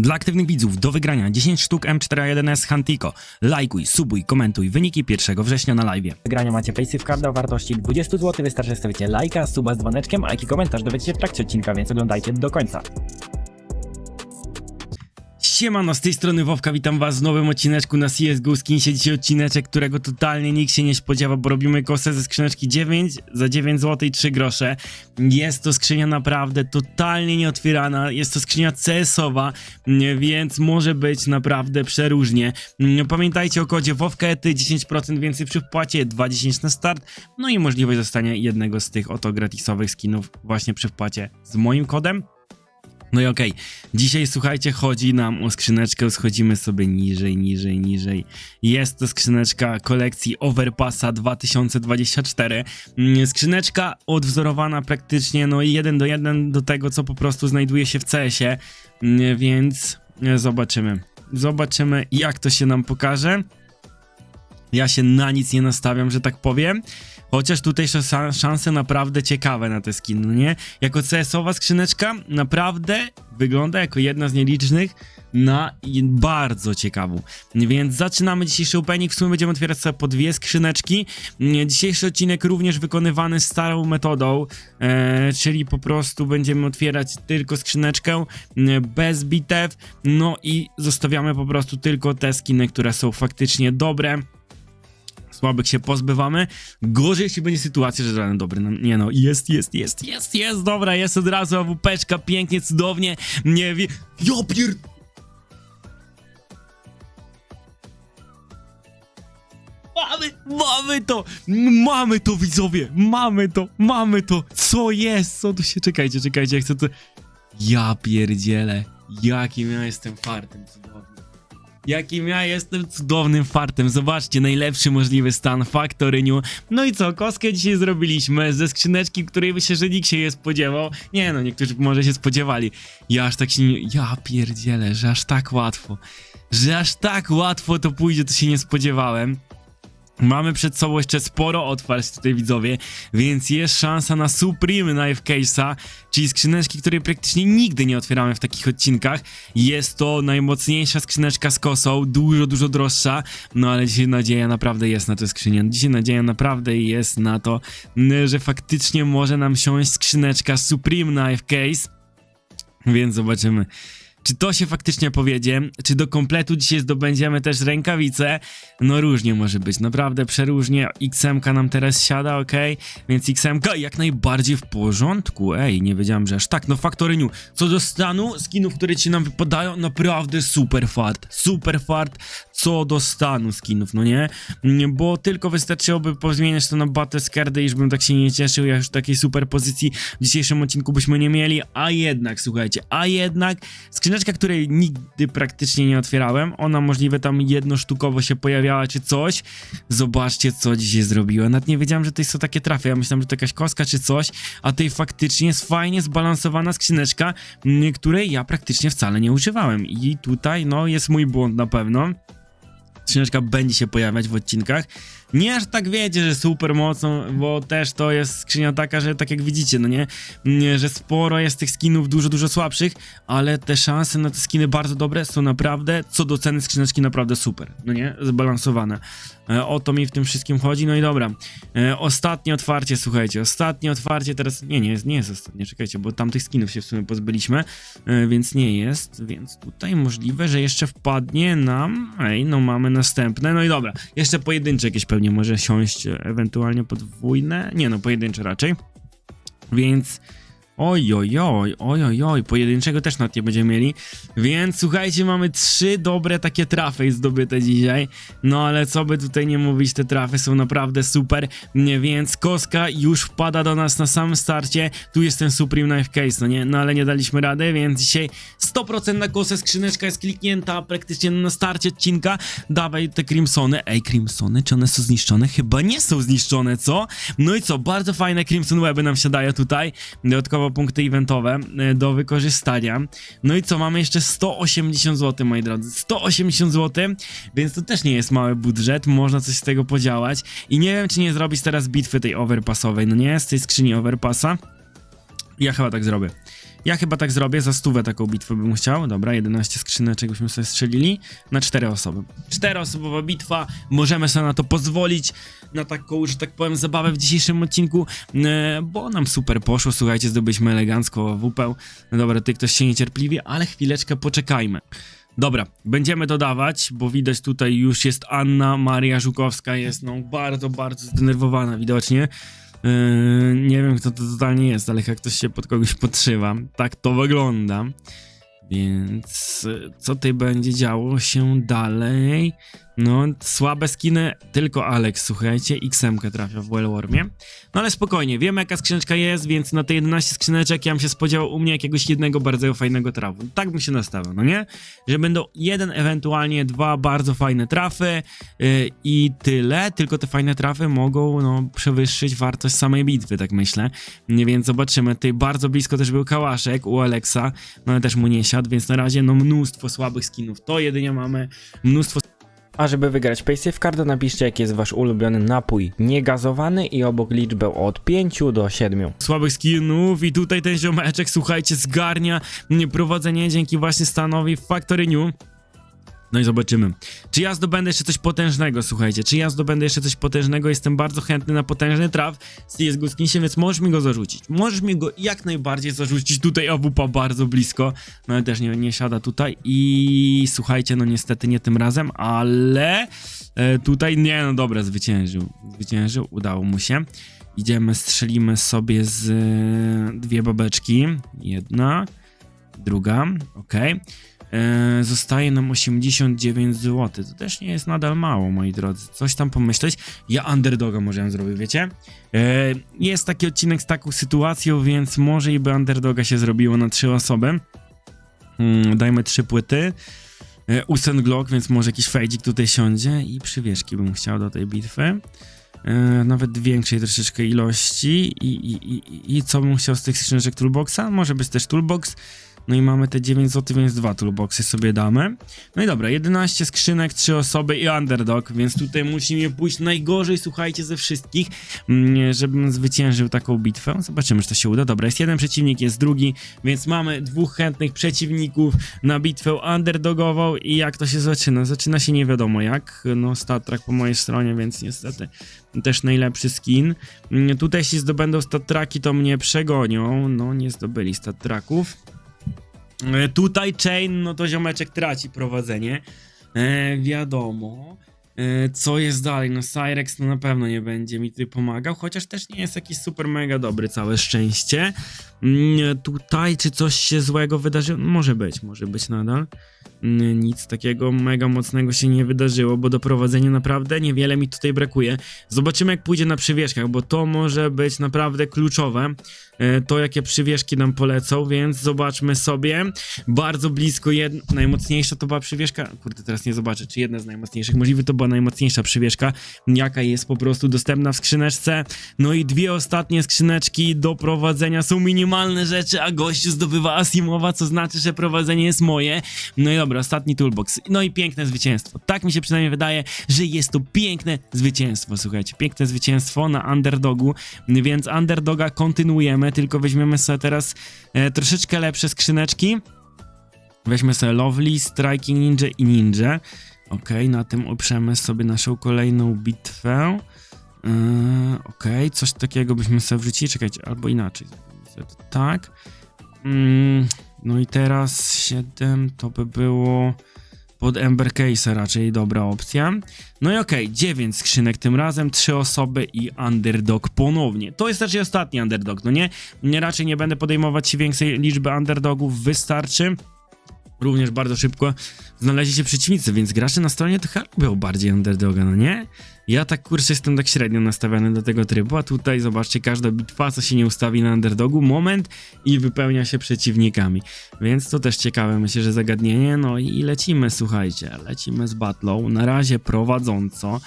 Dla aktywnych widzów do wygrania 10 sztuk M41S Hantico. Lajkuj, subuj, komentuj wyniki 1 września na live. wygrania macie Paysafe Carda o wartości 20 zł. Wystarczy, stawicie lajka, suba z dzwoneczkiem, a jaki komentarz dowiecie się w trakcie odcinka, więc oglądajcie do końca. Siemano, z tej strony Wowka, witam was w nowym odcineczku na CSGO Skinsie. Dzisiaj odcineczek, którego totalnie nikt się nie spodziewa, bo robimy kosę ze skrzyneczki 9 za 9 zł i 3 grosze. Jest to skrzynia naprawdę totalnie nieotwierana, jest to skrzynia CS-owa, więc może być naprawdę przeróżnie. Pamiętajcie o kodzie WOWKETY, 10% więcej przy wpłacie, 2,10 na start, no i możliwość zostania jednego z tych oto gratisowych skinów właśnie przy wpłacie z moim kodem. No i okej, dzisiaj słuchajcie, chodzi nam o skrzyneczkę, schodzimy sobie niżej, niżej, niżej. Jest to skrzyneczka kolekcji Overpassa 2024. Mm, Skrzyneczka odwzorowana praktycznie no jeden do jeden do tego, co po prostu znajduje się w CS-ie, Mm, więc zobaczymy. Zobaczymy, jak to się nam pokaże. Ja się na nic nie nastawiam, że tak powiem. Chociaż tutaj szanse, szanse naprawdę ciekawe na te skiny, no nie? Jako CS-owa skrzyneczka naprawdę wygląda jako jedna z nielicznych na bardzo ciekawą. Więc zaczynamy dzisiejszy opening. W sumie będziemy otwierać sobie po dwie skrzyneczki. Dzisiejszy odcinek również wykonywany starą metodą, e, czyli po prostu będziemy otwierać tylko skrzyneczkę mm, bez bitew. No i zostawiamy po prostu tylko te skiny, które są faktycznie dobre słabych się pozbywamy. Gorzej, jeśli będzie sytuacja, że żaden dobry. No, nie no, jest, jest, jest, jest, jest, dobra, jest od razu AWP-czka, pięknie, cudownie. Nie wie. Ja pier... Mamy, mamy to! Mamy to, widzowie! Mamy to, mamy to! Co jest? Co tu się... Czekajcie, czekajcie, jak to... Ja pierdzielę. Jakim ja jestem fartem cudownym. Jakim ja jestem cudownym fartem. Zobaczcie, najlepszy możliwy stan Factoryniu. No i co, kostkę dzisiaj zrobiliśmy ze skrzyneczki, której myślę, że nikt się nie spodziewał. Nie no, niektórzy może się spodziewali. Ja aż tak się nie... Ja pierdzielę, że aż tak łatwo. Że aż tak łatwo to pójdzie, to się nie spodziewałem. Mamy przed sobą jeszcze sporo otwarć tutaj widzowie, więc jest szansa na Supreme Knife Case'a, czyli skrzyneczki, której praktycznie nigdy nie otwieramy w takich odcinkach. Jest to najmocniejsza skrzyneczka z kosą, dużo, dużo droższa, no ale dzisiaj nadzieja naprawdę jest na tę skrzynię. Dzisiaj nadzieja naprawdę jest na to, że faktycznie może nam siąść skrzyneczka Supreme Knife Case, więc zobaczymy. Czy to się faktycznie powiedzie? Czy do kompletu dzisiaj zdobędziemy też rękawice? No różnie może być, naprawdę przeróżnie. XM nam teraz siada, ok? Więc XM jak najbardziej w porządku. Ej, nie wiedziałem, że aż tak. No Factoryniu, co do stanu skinów, które ci nam wypadają, naprawdę super fart. Super fart co do stanu skinów, no nie? Bo tylko wystarczyłoby pozmieniać to na Battle Scardy, iż bym tak się nie cieszył, ja już takiej super pozycji w dzisiejszym odcinku byśmy nie mieli, a jednak, słuchajcie, a jednak skrzyneczka, której nigdy praktycznie nie otwierałem, ona możliwe tam jednosztukowo się pojawiała czy coś, zobaczcie co dzisiaj zrobiłem, nawet nie wiedziałem, że to są takie trafy, ja myślałem, że to jakaś kostka czy coś, a tej faktycznie jest fajnie zbalansowana skrzyneczka, której ja praktycznie wcale nie używałem. I tutaj, no, jest mój błąd na pewno. Skrzyneczka będzie się pojawiać w odcinkach. Nie aż tak wiecie, że super mocno, bo też to jest skrzynia taka, że tak jak widzicie, no nie, że sporo jest tych skinów dużo, dużo słabszych, ale te szanse na te skiny bardzo dobre są naprawdę, co do ceny skrzyneczki naprawdę super, no nie, zbalansowane. E, o to mi w tym wszystkim chodzi, no i dobra. E, ostatnie otwarcie, słuchajcie, ostatnie otwarcie teraz, nie, nie jest, nie jest ostatnie, czekajcie, bo tamtych skinów się w sumie pozbyliśmy, e, więc nie jest, więc tutaj możliwe, że jeszcze wpadnie nam, ej, no mamy następne, no i dobra, jeszcze pojedyncze jakieś pewnie może siąść, ewentualnie podwójne, nie no, pojedyncze raczej, więc... Oj, oj, oj, oj, oj, oj, pojedynczego też nawet nie będziemy mieli, więc słuchajcie, mamy trzy dobre takie trafy zdobyte dzisiaj, no ale co by tutaj nie mówić, te trafy są naprawdę super, nie, więc Koska już wpada do nas na samym starcie, tu jest ten Supreme Knife Case, no nie, no ale nie daliśmy rady, więc dzisiaj 100% na kosę, skrzyneczka jest kliknięta praktycznie na starcie odcinka, dawaj te Crimsony, ej Crimsony, czy one są zniszczone? Chyba nie są zniszczone, co? No i co, bardzo fajne Crimson Weby nam siadają tutaj, dodatkowo punkty eventowe e, do wykorzystania, no i co, mamy jeszcze 180 zł, moi drodzy, 180 zł, więc to też nie jest mały budżet, można coś z tego podziałać. I nie wiem, czy nie zrobić teraz bitwy tej overpassowej, no nie, z tej skrzyni overpassa, ja chyba tak zrobię. Ja chyba tak zrobię, za stówę taką bitwę bym chciał. Dobra, 11 skrzyneczek byśmy sobie strzelili na 4 osoby. Czteroosobowa bitwa, możemy sobie na to pozwolić, na taką, że tak powiem, zabawę w dzisiejszym odcinku, e, bo nam super poszło, słuchajcie, zdobyliśmy elegancko WP. No dobra, ty ktoś się niecierpliwi, ale chwileczkę poczekajmy. Dobra, będziemy dodawać, bo widać tutaj już jest Anna Maria Żukowska, jest no bardzo, bardzo zdenerwowana widocznie. Yy, nie wiem kto to totalnie jest, ale jak ktoś się pod kogoś podszywa, tak to wygląda. Więc y, co tutaj będzie działo się dalej? No, słabe skiny, tylko Alex, słuchajcie, XM-kę trafia w Wellwormie. No ale spokojnie, wiemy jaka skrzyneczka jest, więc na te 11 skrzyneczek ja bym się spodziewał u mnie jakiegoś jednego bardzo fajnego trafu. Tak bym się nastawiał, no nie? Że będą jeden, ewentualnie dwa bardzo fajne trafy yy, i tyle, tylko te fajne trafy mogą no, przewyższyć wartość samej bitwy, tak myślę. Więc zobaczymy, tutaj bardzo blisko też był Kałaszek u Alexa, no ale też mu nie siadł, więc na razie no mnóstwo słabych skinów, to jedynie mamy, mnóstwo A żeby wygrać PaySafeCarda napiszcie jaki jest wasz ulubiony napój niegazowany i obok liczbę od 5 do 7. słabych skinów i tutaj ten ziomeczek, słuchajcie, zgarnia prowadzenie dzięki właśnie stanowi Factory New. No i zobaczymy. Czy ja zdobędę jeszcze coś potężnego, słuchajcie, czy ja zdobędę jeszcze coś potężnego, jestem bardzo chętny na potężny traf z CSGO Skinsie, więc możesz mi go zarzucić. Możesz mi go jak najbardziej zarzucić, tutaj AWP bardzo blisko, no ale też nie, nie siada tutaj i słuchajcie, no niestety nie tym razem, ale e, tutaj nie, no dobra, zwyciężył, zwyciężył, udało mu się. Idziemy, strzelimy sobie z e, dwie babeczki. Jedna, druga, ok. E, zostaje nam 89 zł. To też nie jest nadal mało, moi drodzy. Coś tam pomyśleć. Ja underdoga może zrobić, wiecie? E, jest taki odcinek z taką sytuacją, więc może i by underdoga się zrobiło na trzy osoby. Mm, dajmy trzy płyty. E, Usen Glock, więc może jakiś fejdzik tutaj siądzie i przywieszki bym chciał do tej bitwy. Nawet większej troszeczkę ilości I, i, i, i co bym chciał z tych skrzyneczek toolboxa? Może być też toolbox. No i mamy te 9 zł, więc dwa toolboxy sobie damy. No i dobra, 11 skrzynek, 3 osoby i underdog, więc tutaj musimy pójść najgorzej, słuchajcie, ze wszystkich, mm, żebym zwyciężył taką bitwę. Zobaczymy, czy to się uda. Dobra, jest jeden przeciwnik, jest drugi, więc mamy dwóch chętnych przeciwników na bitwę underdogową i jak to się zaczyna? Zaczyna się nie wiadomo jak, no stat track po mojej stronie, więc niestety też najlepszy skin. Mm, Tutaj jeśli zdobędą stat tracki, to mnie przegonią, no nie zdobyli stat tracków. E, Tutaj Chain, no to ziomeczek traci prowadzenie. E, wiadomo. E, co jest dalej? No Cyrex no na pewno nie będzie mi tutaj pomagał, chociaż też nie jest jakiś super mega dobry, całe szczęście. Mm, tutaj czy coś się złego wydarzyło? Może być, może być nadal. Mm, Nic takiego mega mocnego się nie wydarzyło, bo do prowadzenia naprawdę niewiele mi tutaj brakuje. Zobaczymy jak pójdzie na przywieszkach, bo to może być naprawdę kluczowe. e, To jakie przywieszki nam polecą, więc zobaczmy sobie. Bardzo blisko, jed... najmocniejsza to była przywieszka. Kurde, teraz nie zobaczę, czy jedna z najmocniejszych. Możliwe to była najmocniejsza przywieszka, jaka jest po prostu dostępna w skrzyneczce. No i dwie ostatnie skrzyneczki do prowadzenia są minimalne rzeczy, a gościu zdobywa Asimowa, co znaczy, że prowadzenie jest moje. No i dobra, ostatni toolbox. No i piękne zwycięstwo. Tak mi się przynajmniej wydaje, że jest to piękne zwycięstwo, słuchajcie. Piękne zwycięstwo na underdogu, więc underdoga kontynuujemy, tylko weźmiemy sobie teraz e, troszeczkę lepsze skrzyneczki. Weźmy sobie Lovely, Striking Ninja i Ninja. Okej, na tym uprzemy sobie naszą kolejną bitwę. Yy, Okej, coś takiego byśmy sobie wrzucili. Czekajcie, albo inaczej. Tak. Mm, no i teraz 7 to by było pod Ember Case'a raczej dobra opcja. No i okej, 9 skrzynek tym razem, 3 osoby i underdog ponownie. To jest raczej ostatni underdog, no nie? Nie raczej nie będę podejmować większej liczby underdogów, wystarczy. Również bardzo szybko znaleźli się przeciwnicy, więc gracze na stronie chyba lubią bardziej underdoga, no nie? Ja tak kurczę jestem tak średnio nastawiony do tego trybu, a tutaj zobaczcie, każda bitwa, co się nie ustawi na underdogu, moment i wypełnia się przeciwnikami. Więc to też ciekawe, myślę, że zagadnienie. No i lecimy, słuchajcie, lecimy z battlą, na razie prowadząco,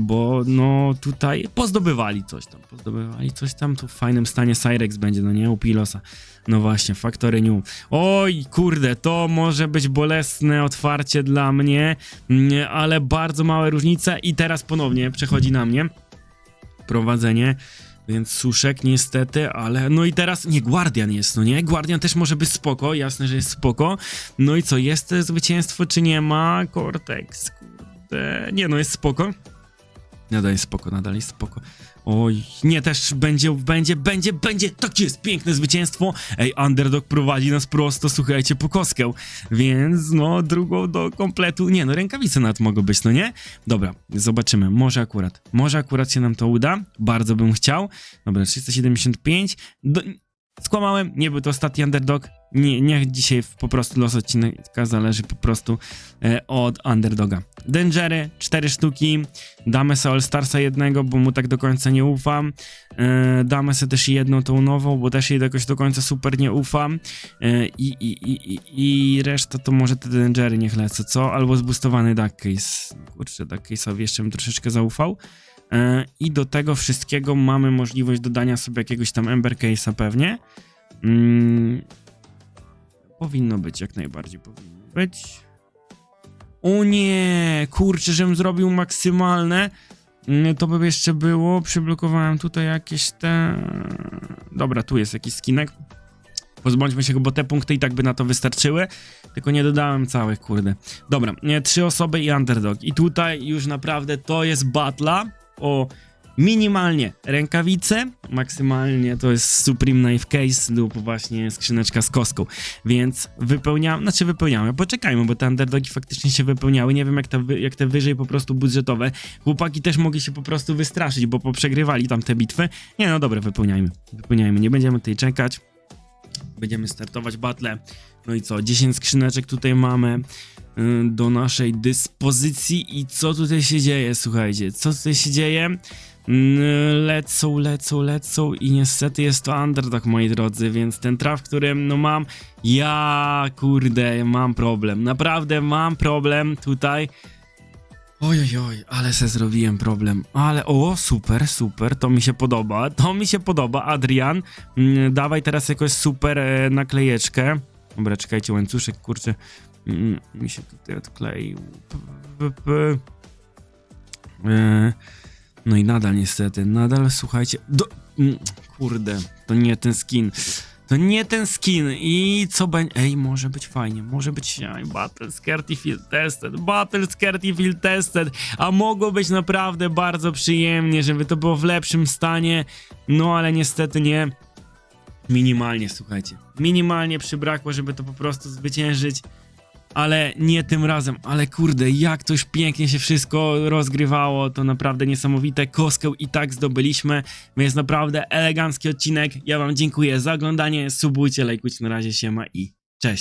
bo no tutaj pozdobywali coś tam, pozdobywali coś tam, tu w fajnym stanie Cyrex będzie, no nie, u Pilosa. No właśnie, Factory New. Oj, kurde, to może być bolesne otwarcie dla mnie, mm, ale bardzo małe różnice i teraz ponownie przechodzi na mnie prowadzenie. Więc Suszek niestety, ale no i teraz, nie, Guardian jest, no nie? Guardian też może być spoko, jasne, że jest spoko. No i co, jest zwycięstwo czy nie ma? Cortex, kurde, nie no, jest spoko. Nadal jest spoko, nadal jest spoko. Oj, nie, też będzie, będzie, będzie, będzie, tak jest, piękne zwycięstwo. Ej, Underdog prowadzi nas prosto, słuchajcie, po koskę. Więc, no, drugą do kompletu, nie no, rękawice nawet mogą być, no nie? Dobra, zobaczymy, może akurat, może akurat się nam to uda, bardzo bym chciał. Dobra, 375, do, skłamałem, nie był to ostatni Underdog, nie, niech dzisiaj po prostu los odcinka zależy po prostu e, od Underdoga. Dangery, 4 sztuki, damy sobie All Starsa jednego, bo mu tak do końca nie ufam. E, damy sobie też jedną tą nową, bo też jej jakoś do końca super nie ufam. E, i, i, i, i, reszta to może te Dangery niech lecą, co? Albo zboostowany Duck Case. Kurczę, Duck Case'owi jeszcze bym troszeczkę zaufał. E, I do tego wszystkiego mamy możliwość dodania sobie jakiegoś tam Ember Case'a pewnie. Mm, powinno być, jak najbardziej powinno być. O nie, kurczę, żebym zrobił maksymalne. Mm, To by jeszcze było. Przyblokowałem tutaj jakieś te. Dobra, tu jest jakiś skinek. Pozbądźmy się go, bo te punkty i tak by na to wystarczyły. Tylko nie dodałem całych, kurde. Dobra, nie, trzy osoby i underdog. I tutaj już naprawdę to jest batla o minimalnie rękawice, maksymalnie to jest Supreme Knife Case lub właśnie skrzyneczka z kostką, więc wypełniam, znaczy wypełniamy, poczekajmy, bo te underdogi faktycznie się wypełniały, nie wiem jak jak te wyżej po prostu budżetowe, chłopaki też mogli się po prostu wystraszyć, bo poprzegrywali tam te bitwy, nie no dobra, wypełniajmy, wypełniajmy, nie będziemy tutaj czekać, będziemy startować battle, no i co, 10 skrzyneczek tutaj mamy, y, do naszej dyspozycji. I co tutaj się dzieje, słuchajcie, co tutaj się dzieje? Lecą, lecą, lecą i niestety jest to underdog, moi drodzy, więc ten traf, który no mam, ja kurde, mam problem, naprawdę mam problem tutaj. Oj, oj, ale se zrobiłem problem, ale o, super, super, to mi się podoba, to mi się podoba, Adrian, dawaj teraz jakoś super e, naklejeczkę. Dobra, czekajcie, łańcuszek, kurczę, mi się tutaj odkleił. P, p, p. E, no i nadal niestety, nadal słuchajcie, do, kurde, to nie ten skin. To nie ten skin i co będzie? Ej, może być fajnie, może być aj, Battle Scaredy Field Tested, Battle Scaredy Field Tested, a mogło być naprawdę bardzo przyjemnie, żeby to było w lepszym stanie, no ale niestety nie. Minimalnie, słuchajcie, minimalnie przybrakło, żeby to po prostu zwyciężyć ale nie tym razem. Ale kurde, jak to już pięknie się wszystko rozgrywało, to naprawdę niesamowite. Koskę i tak zdobyliśmy, więc naprawdę elegancki odcinek. Ja wam dziękuję za oglądanie, subujcie, lajkujcie, na razie siema i cześć.